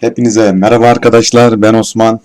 Hepinize merhaba arkadaşlar. Ben Osman.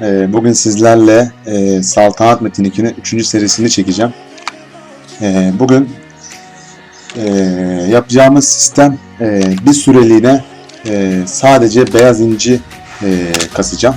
Ee, bugün sizlerle e, Saltanat Metin 2'nin 3. serisini çekeceğim. Ee, bugün e, yapacağımız sistem e, bir süreliğine e, sadece beyaz inci e, kasacağım.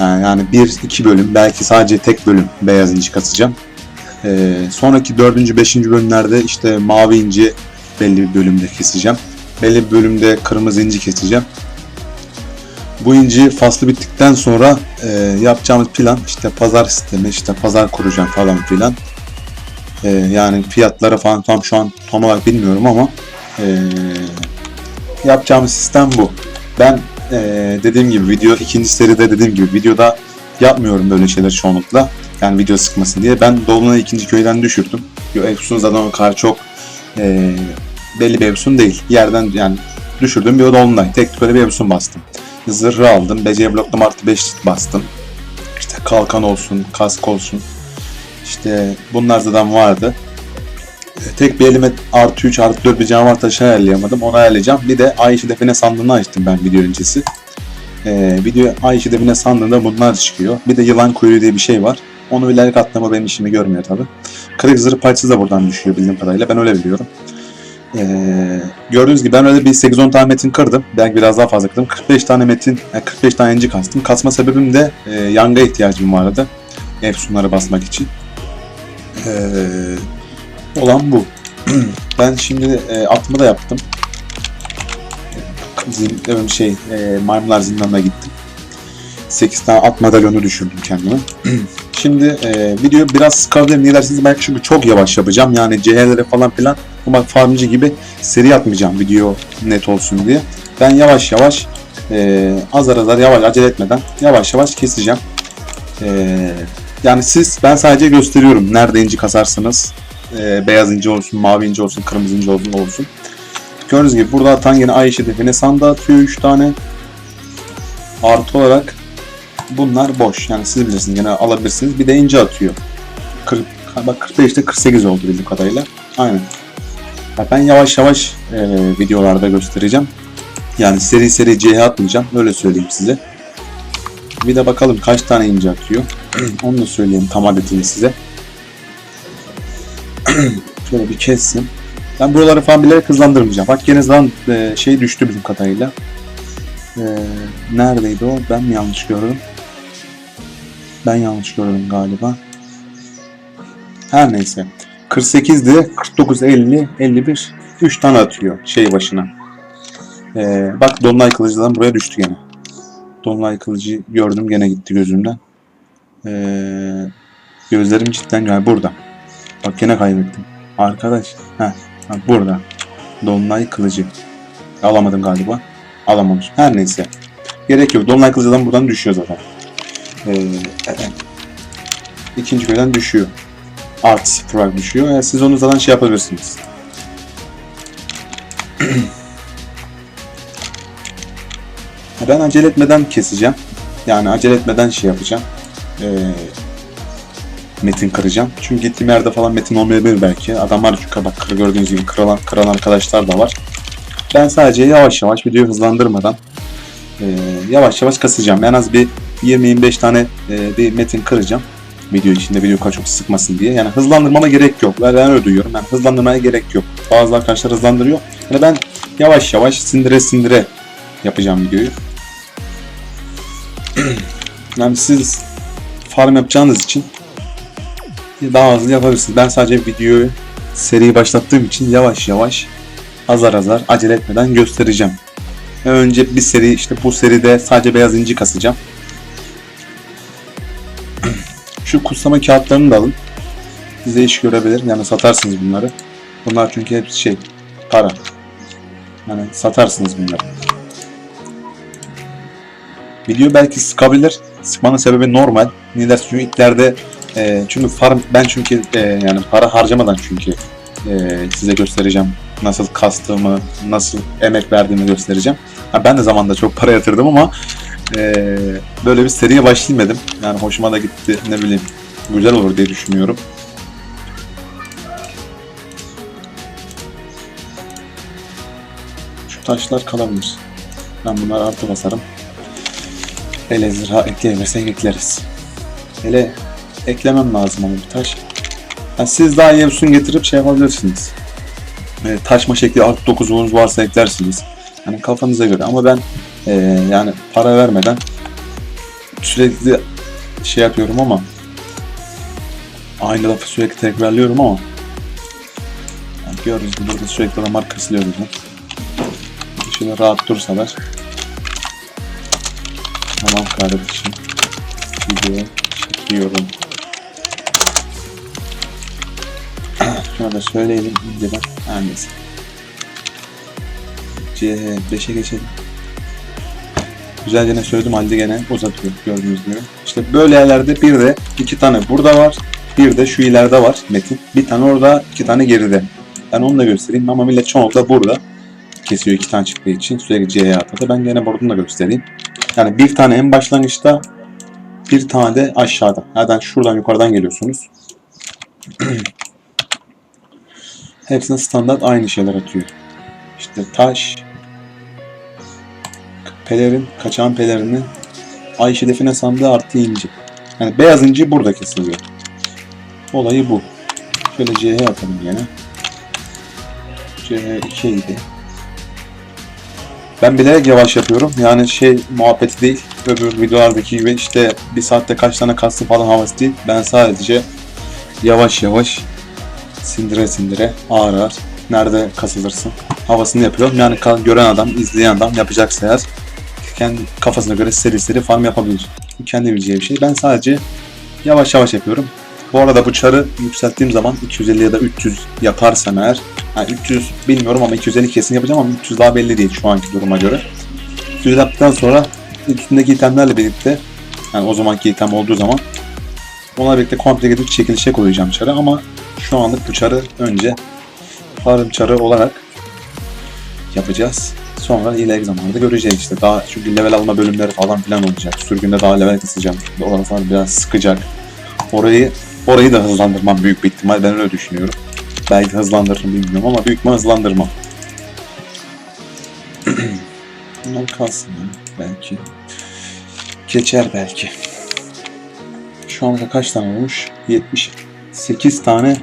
Yani, bir iki bölüm belki sadece tek bölüm beyaz inci kasacağım. Ee, sonraki dördüncü, beşinci bölümlerde işte mavi inci belli bir bölümde keseceğim. Belli bir bölümde kırmızı inci keseceğim. Bu inci faslı bittikten sonra e, yapacağımız plan işte pazar sistemi, işte pazar kuracağım falan filan. E, yani fiyatları falan tam şu an tam olarak bilmiyorum ama e, yapacağımız sistem bu. Ben e, dediğim gibi video ikinci seride dediğim gibi videoda yapmıyorum böyle şeyler çoğunlukla. Yani video sıkmasın diye. Ben Dolunay ikinci köyden düşürdüm. Efsun zaten o kadar çok e, belli bir Efsun değil. Yerden yani düşürdüğüm bir Dolunay. Tek böyle bir Efsun bastım. Zırhı aldım. BC bloklama artı 5 bastım. İşte kalkan olsun, kask olsun. İşte bunlar zaten vardı. E, Tek bir elime artı 3 artı 4 bir canavar taşı ayarlayamadım. Onu ayarlayacağım. Bir de Ay define sandığını açtım ben video öncesi. Ee, video Ay define sandığında bunlar çıkıyor. Bir de yılan kuyruğu diye bir şey var. Onu ileri katlama benim işimi görmüyor tabi. Kırık zırh parçası da buradan düşüyor bildiğim kadarıyla. Ben öyle biliyorum. Ee, gördüğünüz gibi ben öyle bir 8-10 tane metin kırdım. Belki biraz daha fazla kırdım. 45 tane metin, yani 45 tane enci kastım. Kasma sebebim de e, yanga ihtiyacım vardı. Efsunları basmak için. Ee, olan bu. ben şimdi e, atımı da yaptım. Zin, e, şey, e, maymunlar zindanına gittim. 8 tane at madalyonu düşürdüm kendime. Şimdi e, video biraz sıkabilirim. Niye dersiniz? Belki çünkü çok yavaş yapacağım. Yani CH'lere falan filan ama farmcı gibi seri atmayacağım video net olsun diye. Ben yavaş yavaş e, azar azar yavaş acele etmeden yavaş yavaş keseceğim. E, yani siz ben sadece gösteriyorum nerede inci kasarsınız. E, beyaz inci olsun, mavi inci olsun, kırmızı inci olsun olsun. Gördüğünüz gibi burada atan yine ay hedefine sanda atıyor 3 tane. Artı olarak bunlar boş. Yani siz bilirsiniz gene alabilirsiniz. Bir de ince atıyor. 40, bak 45'te 48 oldu bildiğim kadarıyla. Aynen. Ya Ben yavaş yavaş e, videolarda göstereceğim. Yani seri seri CH atmayacağım. Öyle söyleyeyim size. Bir de bakalım kaç tane ince atıyor. Onu da söyleyeyim tam adetini size. Şöyle bir kessin. Ben buraları falan bilerek hızlandırmayacağım. Bak gene zaman e, şey düştü bizim kadarıyla. E, neredeydi o? Ben mi yanlış gördüm? Ben yanlış gördüm galiba. Her neyse. 48'di. 49, 50, 51. 3 tane atıyor şey başına. E, bak Dolunay Kılıcı'dan buraya düştü gene. Dolunay Kılıcı gördüm gene gitti gözümden. E, gözlerim cidden yani burada. Bak gene kaybettim. Arkadaş. Heh. Burada. Dolunay kılıcı. Alamadım galiba. Alamamış. Her neyse. Gerek yok. Dolunay kılıcıdan buradan düşüyor zaten. Ee, ikinci köyden düşüyor. Sıfır olarak düşüyor. Yani siz onu zaten şey yapabilirsiniz. ben acele etmeden keseceğim. Yani acele etmeden şey yapacağım. Ee, metin kıracağım. Çünkü gittiğim yerde falan metin olmayabilir belki. Adamlar çünkü bak gördüğünüz gibi kıran, kıran arkadaşlar da var. Ben sadece yavaş yavaş videoyu hızlandırmadan e, yavaş yavaş kasacağım. En az bir 20-25 tane e, bir metin kıracağım. Video içinde video çok sıkmasın diye. Yani hızlandırmama gerek yok. Ben, ben öyle duyuyorum. Yani hızlandırmaya gerek yok. Bazı arkadaşlar hızlandırıyor. Yani ben yavaş yavaş sindire sindire yapacağım videoyu. yani siz farm yapacağınız için daha hızlı yapabilirsiniz. Ben sadece videoyu seriyi başlattığım için yavaş yavaş azar azar acele etmeden göstereceğim. Önce bir seri işte bu seride sadece beyaz inci kasacağım. Şu kutsama kağıtlarını da alın. Size iş görebilir. Yani satarsınız bunları. Bunlar çünkü hepsi şey para. Yani satarsınız bunları. Video belki sıkabilir. Sıkmanın sebebi normal. Niye? Çünkü ilklerde e, çünkü farm ben çünkü e, yani para harcamadan çünkü e, size göstereceğim nasıl kastığımı, nasıl emek verdiğimi göstereceğim. Ha, ben de zamanda çok para yatırdım ama e, böyle bir seriye başlayayım. Yani hoşuma da gitti ne bileyim güzel olur diye düşünüyorum. Şu taşlar kalabilir. Ben bunları artı basarım. Ele zırha ekleyebilirsek ekleriz. Hele eklemem lazım ama bir taş. Ha, siz daha iyi usun getirip şey yapabilirsiniz. E, taşma şekli artı 9'unuz varsa eklersiniz. Yani kafanıza göre ama ben e, yani para vermeden sürekli şey yapıyorum ama aynı lafı sürekli tekrarlıyorum ama yani görürüz burada sürekli damar kısılıyoruz. ya. Şöyle rahat dursalar Tamam kardeşim. Video çekiyorum. Şuna da söyleyelim önceden. Her neyse. C5'e geçelim. Güzelce ne söyledim halde gene uzatıyor gördüğünüz gibi. İşte böyle yerlerde bir de iki tane burada var. Bir de şu ileride var metin. Bir tane orada, iki tane geride. Ben onu da göstereyim ama millet çoğunlukla burada kesiyor iki tane çıktığı için sürekli C'ye atadı. Ben gene bunu da göstereyim. Yani bir tane en başlangıçta bir tane de aşağıda. Nereden şuradan yukarıdan geliyorsunuz. Hepsine standart aynı şeyler atıyor. İşte taş, pelerin, kaçan pelerini, ay şerefine sandığı artı inci. Yani beyaz inci burada kesiliyor. Olayı bu. Şöyle C'ye atalım yine. C2 idi. Ben bilerek yavaş yapıyorum. Yani şey muhabbeti değil. Öbür videolardaki gibi işte bir saatte kaç tane kastı falan havası değil. Ben sadece yavaş yavaş sindire sindire ağır ağır nerede kasılırsın havasını yapıyorum. Yani gören adam, izleyen adam yapacaksa eğer kendi kafasına göre seri seri farm yapabilir. Kendi bileceği bir şey. Ben sadece yavaş yavaş yapıyorum. Bu arada bu çarı yükselttiğim zaman 250 ya da 300 yaparsam eğer yani 300 bilmiyorum ama 250 kesin yapacağım ama 300 daha belli değil şu anki duruma göre. 300 yaptıktan sonra üstündeki itemlerle birlikte yani o zamanki item olduğu zaman onlarla birlikte komple gidip çekilişe koyacağım çarı ama şu anlık bu çarı önce farm çarı olarak yapacağız. Sonra ileriki zamanlarda göreceğiz işte. Daha çünkü level alma bölümleri falan filan olacak. Sürgünde daha level kısacağım. Orası biraz sıkacak. Orayı orayı da hızlandırmam büyük bir ihtimal. Ben öyle düşünüyorum. Belki hızlandırırım bilmiyorum ama büyük ihtimal hızlandırmam. Bunlar kalsın ya belki. Geçer belki. Şu anda kaç tane olmuş? 78 tane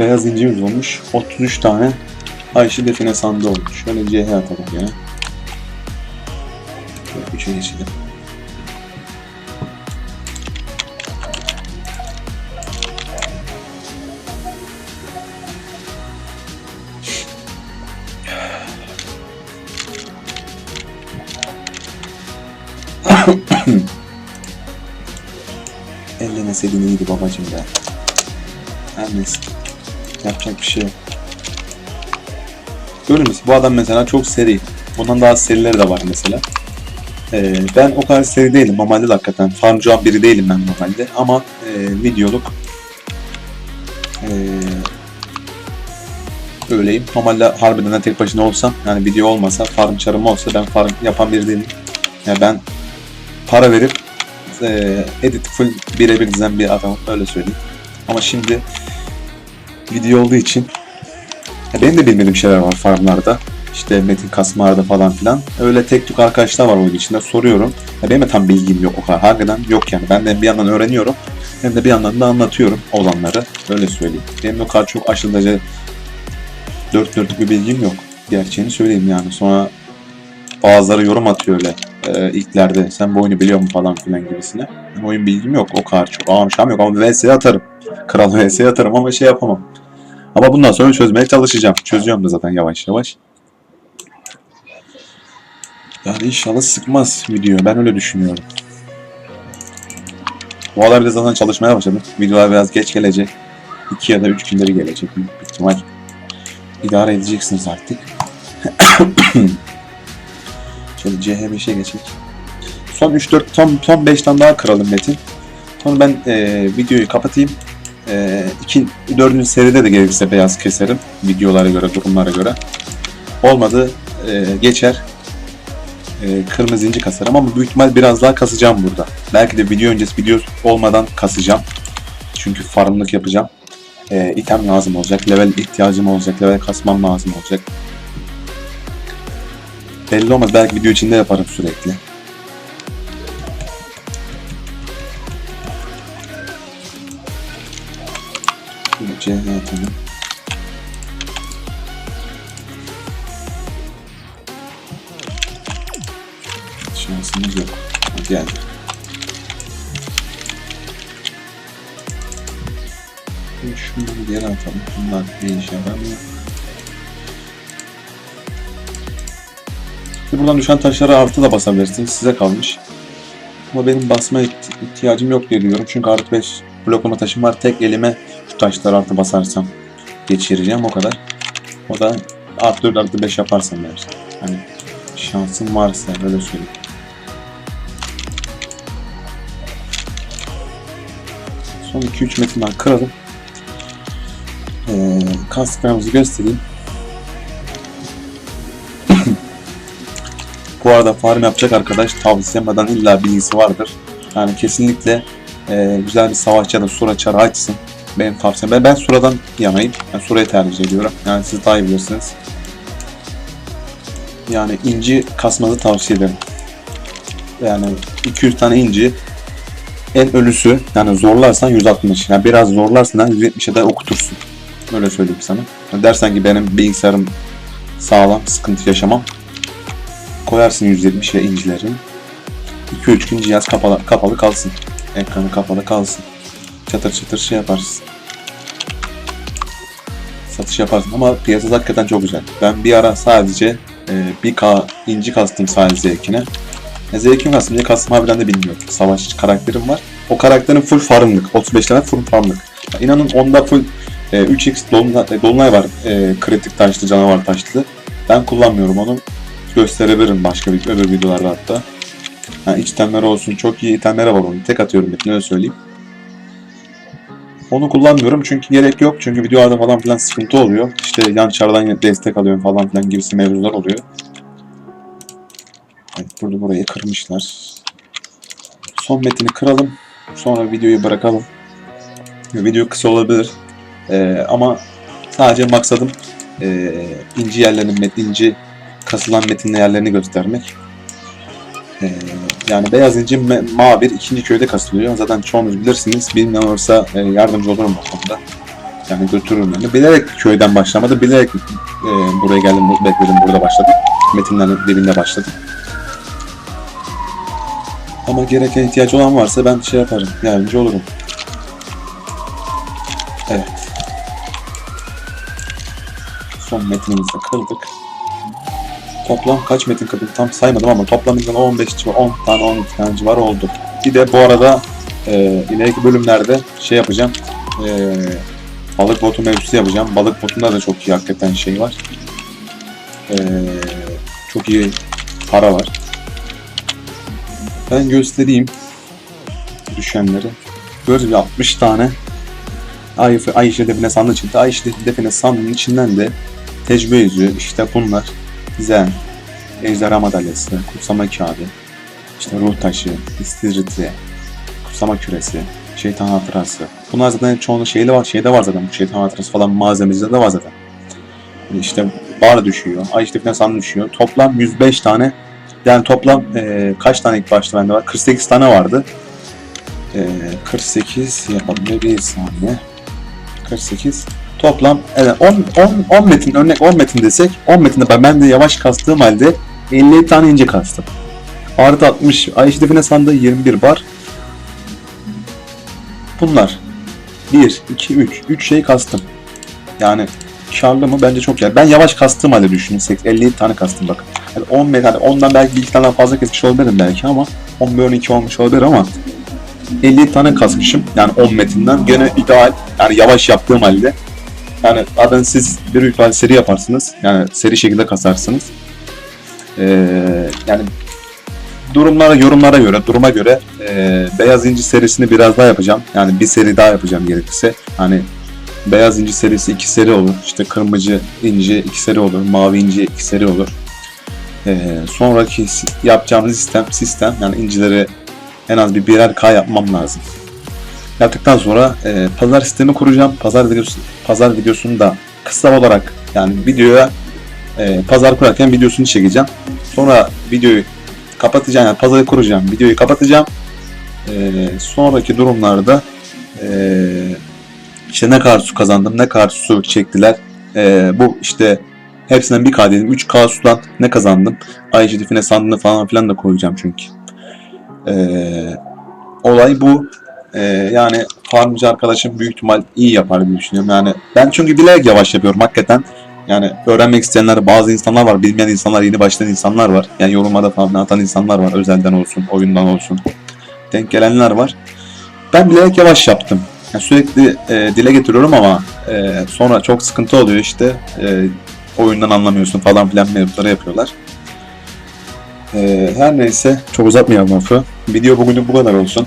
beyaz incimiz olmuş. 33 tane Ayşe define sandığı olmuş. Şöyle CH atalım ya. Şöyle 3'e geçelim. Ellemeseydin iyiydi babacım be. Her neyse. Yapacak bir şey yok. Gördünüz mü? Bu adam mesela çok seri. Bundan daha serileri de var mesela. Ee, ben o kadar seri değilim normalde de hakikaten. Farmcı biri değilim ben normalde. Ama e, videoluk e, öyleyim. Normalde harbiden de tek başına olsam yani video olmasa farm çarım olsa ben farm yapan biri değilim. Yani ben para verip e, edit full birebir dizen bir adamım öyle söyleyeyim. Ama şimdi video olduğu için ya benim de bilmediğim şeyler var farmlarda. İşte metin kasmalarda falan filan. Öyle tek tük arkadaşlar var oyun içinde soruyorum. Ya benim de tam bilgim yok o kadar. Harbiden yok yani. Ben de bir yandan öğreniyorum. Hem de bir yandan da anlatıyorum olanları. Öyle söyleyeyim. Benim o kadar çok aşırı derece dört dörtlük bir bilgim yok. Gerçeğini söyleyeyim yani. Sonra bazıları yorum atıyor öyle e, ilklerde. Sen bu oyunu biliyor musun falan filan gibisine. Oyun bilgim yok. O kadar çok. Ağam şam yok ama VS'ye atarım. Kral VS'ye atarım ama şey yapamam. Ama bundan sonra çözmeye çalışacağım. Çözüyorum da zaten yavaş yavaş. Yani inşallah sıkmaz video. Ben öyle düşünüyorum. Bu aralar da zaten çalışmaya başladım. Videolar biraz geç gelecek. 2 ya da 3 günleri gelecek büyük ihtimal. İdare edeceksiniz artık. Şöyle CH5'e geçelim. Son 3-4, son, son 5 tane daha kıralım Metin. Sonra ben e, videoyu kapatayım. E, iki, dördüncü seride de gerekirse beyaz keserim. Videolara göre, durumlara göre. Olmadı e, geçer. e, kırmızı inci kasarım ama büyük ihtimal biraz daha kasacağım burada. Belki de video öncesi video olmadan kasacağım. Çünkü farmlık yapacağım. E, item lazım olacak, level ihtiyacım olacak, level kasmam lazım olacak. Belli olmaz. Belki video içinde yaparım sürekli. C atalım. Şansımız yok. Ha, Geldi. Şimdi Şunları bir yere atalım. Bunlar bir işe yaramıyor. Buradan düşen taşlara artı da basabilirsiniz. Size kalmış. Ama benim basma iht- ihtiyacım yok diye diyorum. Çünkü artı 5 bloklama taşım var. Tek elime şu taşları artı basarsam geçireceğim o kadar. O da artı 4 artı 5 yaparsam eğer. Hani şansım varsa öyle söyleyeyim. Son 2-3 metin daha kıralım. Ee, kastıklarımızı göstereyim. Bu arada farm yapacak arkadaş tavsiyemeden illa bilgisi vardır. Yani kesinlikle e, güzel bir savaşçı ya da sura çarı açsın. Benim tavsiyem. Ben, ben suradan yanayım. Ben surayı tercih ediyorum. Yani siz daha iyi bilirsiniz. Yani inci kasmanızı tavsiye ederim. Yani 200 tane inci en ölüsü yani zorlarsan 160. Yani biraz zorlarsan 170'e de okutursun. Öyle söyleyeyim sana. Yani dersen ki benim bilgisayarım sağlam, sıkıntı yaşamam. Koyarsın 170'e incilerin. 2-3 gün cihaz kapalı, kapalı kalsın. Ekranı kapalı kalsın. Çatır çatır şey yaparsın. Satış yaparsın ama piyasası hakikaten çok güzel. Ben bir ara sadece e, 1K inci kastım sadece zevkine. Ne zevkim kastım diye kastım harbiden de bilmiyorum. Savaşçı karakterim var. O karakterin full farmlık. 35 tane full farmlık. Ya inanın onda full e, 3x dolunay, e, dolunay var. E, kritik taşlı, canavar taşlı. Ben kullanmıyorum onu. Gösterebilirim başka bir öbür videolarda hatta. Yani iç olsun. Çok iyi itemleri var onun. Tek atıyorum hep öyle söyleyeyim. Onu kullanmıyorum çünkü gerek yok. Çünkü videolarda falan filan sıkıntı oluyor. İşte yan çardan destek alıyorum falan filan gibisi mevzular oluyor. Evet, burada burayı kırmışlar. Son metini kıralım. Sonra videoyu bırakalım. Video kısa olabilir. Ee, ama sadece maksadım ee, inci yerlerinin, met, inci kasılan metinli yerlerini göstermek. Ee, yani beyaz inci mağbir ikinci köyde kasılıyor. Zaten çoğunuz bilirsiniz. Bilmeyen olursa e, yardımcı olurum bu konuda. Yani götürürüm yani. Bilerek köyden başlamadı. Bilerek e, buraya geldim, bekledim, burada başladım. Metinlerin dibinde başladım. Ama gereken ihtiyacı olan varsa ben şey yaparım, yardımcı olurum. Evet. Son metinimizi de kırdık. Toplam kaç metin kırdık tam saymadım ama toplam bizden 15 civarı, 10 tane 12 tane civarı oldu. Bir de bu arada e, ileriki bölümlerde şey yapacağım. E, balık botu mevzusu yapacağım. Balık botunda da çok iyi hakikaten şey var. E, çok iyi para var. Ben göstereyim düşenleri. Gördüğünüz gibi 60 tane Ay, Ay işi define sandığı çıktı. Ay işi define sandığının içinden de tecrübe yazıyor. İşte bunlar. Zen, Ejderha Madalyası, Kutsama Kağıdı, işte Ruh Taşı, İstiridye, Kutsama Küresi, Şeytan Hatırası. Bunlar zaten çoğunun şeyde var, şeyde var zaten. Bu Şeytan Hatırası falan malzemecide de var zaten. İşte bar düşüyor, Ay işte sandığı düşüyor. Toplam 105 tane yani toplam e, kaç tane ilk başta bende var? 48 tane vardı. E, 48 yapalım bir saniye. 48. Toplam evet 10, 10, 10 metin örnek 10 metin desek 10 metinde ben, ben de yavaş kastığım halde 50 tane ince kastım. Artı 60 ay işte define sandığı 21 bar. Bunlar 1, 2, 3. 3 şey kastım. Yani karlı mı? Bence çok ya. Ben yavaş kastığım halde düşünün. 80, 57 tane kastım bakın. Yani 10 metin, hani ondan belki bir iki tane fazla kesmiş olabilirim belki ama 10 ve 12 olmuş olabilir ama 50 tane kasmışım. Yani 10 metinden. Gene ideal. Yani yavaş yaptığım halde. Yani zaten siz bir ihtimalle seri yaparsınız. Yani seri şekilde kasarsınız. Ee, yani durumlara, yorumlara göre, duruma göre e, Beyaz İnci serisini biraz daha yapacağım. Yani bir seri daha yapacağım gerekirse. Hani Beyaz İnci serisi iki seri olur. İşte Kırmızı İnci iki seri olur. Mavi İnci iki seri olur. Ee, sonraki yapacağımız sistem, sistem yani incileri en az bir birer K yapmam lazım. Yaptıktan sonra e, pazar sistemi kuracağım. Pazar videosu pazar videosunu da kısa olarak yani videoya e, pazar kurarken videosunu çekeceğim. Sonra videoyu kapatacağım yani pazarı kuracağım. Videoyu kapatacağım. E, sonraki durumlarda e, işte ne kadar su kazandım, ne kadar su çektiler. E, bu işte hepsinden bir K dedim. 3K sudan ne kazandım. Şerifine sandığını falan filan da koyacağım çünkü. E, olay bu. E, yani farmcı arkadaşım büyük ihtimal iyi yapar diye düşünüyorum. Yani ben çünkü bilerek yavaş yapıyorum hakikaten. Yani öğrenmek isteyenler bazı insanlar var, bilmeyen insanlar, yeni başlayan insanlar var. Yani yorumlarda falan atan insanlar var, özelden olsun, oyundan olsun. Denk gelenler var. Ben bilerek yavaş yaptım. Yani sürekli e, dile getiriyorum ama e, sonra çok sıkıntı oluyor işte. E, oyundan anlamıyorsun falan filan mevzuları yapıyorlar. E, her neyse çok uzatmayalım lafı. Video bugünlük bu kadar olsun.